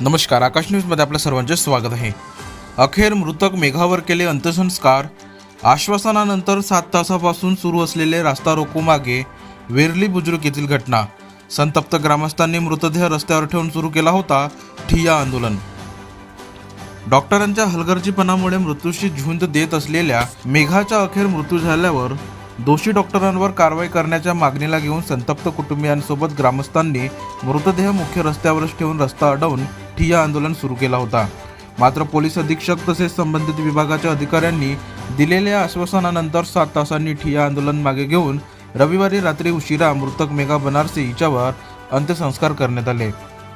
नमस्कार आकाश न्यूजमध्ये आपल्या सर्वांचे स्वागत आहे. अखेर मृतक मेघावर केले अंत्यसंस्कार. आश्वासनानंतर सात तासापासून सुरू असलेले रास्ता रोको मागे वेरली बुजुर्ग येथील घटना. संतप्त ग्रामस्थांनी मृतदेह रस्त्यावर ठेवून सुरू केला होता ठिया आंदोलन. डॉक्टरांच्या हलगर्जीपणामुळे मृत्यूशी झुंज देत असलेल्या मेघाचा अखेर मृत्यू झाल्यावर दोषी डॉक्टरांवर कारवाई करण्याच्या मागणीला घेऊन संतप्त कुटुंबियांसोबत ग्रामस्थांनी मृतदेह मुख्य रस्त्यावरच ठेवून रस्ता अडवून ठिय्या आंदोलन सुरू केला होता. मात्र पोलीस अधीक्षक तसेच संबंधित विभागाच्या अधिकाऱ्यांनी दिलेल्या आश्वासनानंतर सात तासांनी ठिय्या आंदोलन मागे घेऊन रविवारी रात्री उशिरा मृतक मेघा बनारसे हिच्यावर अंत्यसंस्कार करण्यात आले.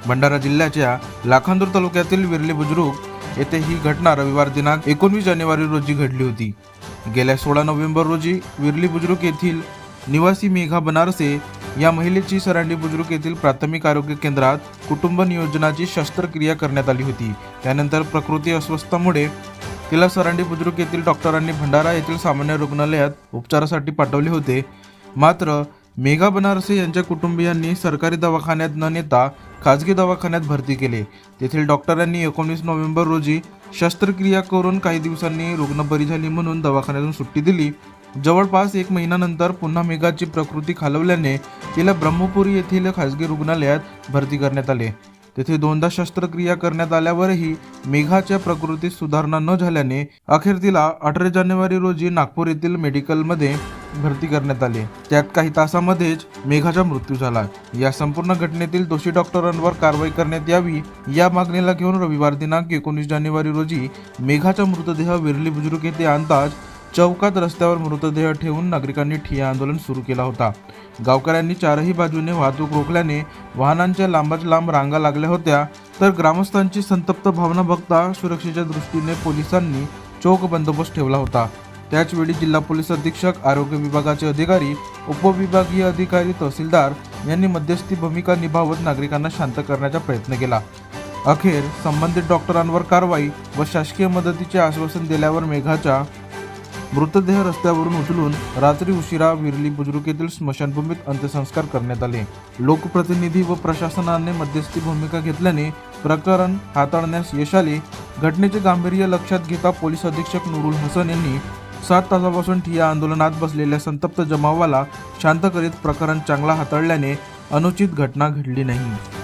भंडारा जिल्ह्याच्या लाखांदूर तालुक्यातील विरली बुजुर्ग येथे ही घटना रविवार दिनांक एकोणवीस जानेवारी रोजी घडली होती. गेल्या सोळा नोव्हेंबर रोजी विरली बुजुर्ग येथील निवासी मेघा बनारसे या महिलेची सरांडी बुजुर्ग येथील प्राथमिक आरोग्य केंद्रात कुटुंब नियोजनाची शस्त्रक्रिया करण्यात आली होती. त्यानंतर प्रकृती अस्वस्थामुळे तिला सरांडी बुजुर्ग येथील डॉक्टरांनी भंडारा येथील सामान्य रुग्णालयात उपचारासाठी पाठवले होते. मात्र मेघा बनारसे यांच्या कुटुंबियांनी सरकारी दवाखान्यात न नेता खाजगी दवाखान्यात भरती केले. तेथील डॉक्टरांनी एकोणीस नोव्हेंबर रोजी शस्त्रक्रिया करून काही दिवसांनी रुग्ण बरी झाली म्हणून दवाखान्यातून सुट्टी दिली. जवळपास एक महिन्यानंतर पुन्हा मेघाची प्रकृती खालवल्याने तिला ब्रह्मपुरी येथील खाजगी रुग्णालयात भरती करण्यात आले. तेथे दोनदा शस्त्रक्रिया करण्यात आल्यावरही मेघाच्या प्रकृतीत सुधारणा न झाल्याने अखेर तिला अठरा जानेवारी रोजी नागपूर येथील मेडिकलमध्ये भरती करण्यात आले. त्यात काही तासामध्येच मेघाचा मृत्यू झाला. या संपूर्ण घटनेतील दोषी डॉक्टरांवर कारवाई करण्यात यावी या मागणीला घेऊन रविवार दिनांक एकोणीस जानेवारी रोजी मेघाचा मृतदेह विरली बुजुर्ग येथे अंदाज चौकात रस्त्यावर मृतदेह ठेवून नागरिकांनी ठिय्या आंदोलन सुरू केला होता. गावकऱ्यांनी चारही बाजूने वाहतूक रोखल्याने वाहनांच्या लांबच लांब रांगा लागल्या होत्या. तर ग्रामस्थांची संतप्त भावना बघता सुरक्षेच्या दृष्टीने पोलिसांनी चोख बंदोबस्त ठेवला होता. त्याचवेळी जिल्हा पोलीस अधीक्षक आरोग्य विभागाचे अधिकारी उपविभागीय अधिकारी तहसीलदार यांनी मध्यस्थी भूमिका निभावत नागरिकांना शांत करण्याचा प्रयत्न केला. अखेर संबंधित डॉक्टरांवर कारवाई व शासकीय मदतीचे आश्वासन दिल्यावर मेघाच्या मृतदेह रस्त्यावरून उचलून रात्री उशिरा विरली बुजुर्ग येथील स्मशानभूमीत अंत्यसंस्कार करण्यात आले. लोकप्रतिनिधी व प्रशासनाने मध्यस्थी भूमिका घेतल्याने प्रकरण हाताळण्यास यश आले. घटनेचे गांभीर्य लक्षात घेता पोलीस अधीक्षक नुरुल हसन यांनी सात तासापासून ठिया आंदोलनात बसलेल्या संतप्त जमावाला शांत करीत प्रकरण चांगला हाताळल्याने अनुचित घटना घडली नाही.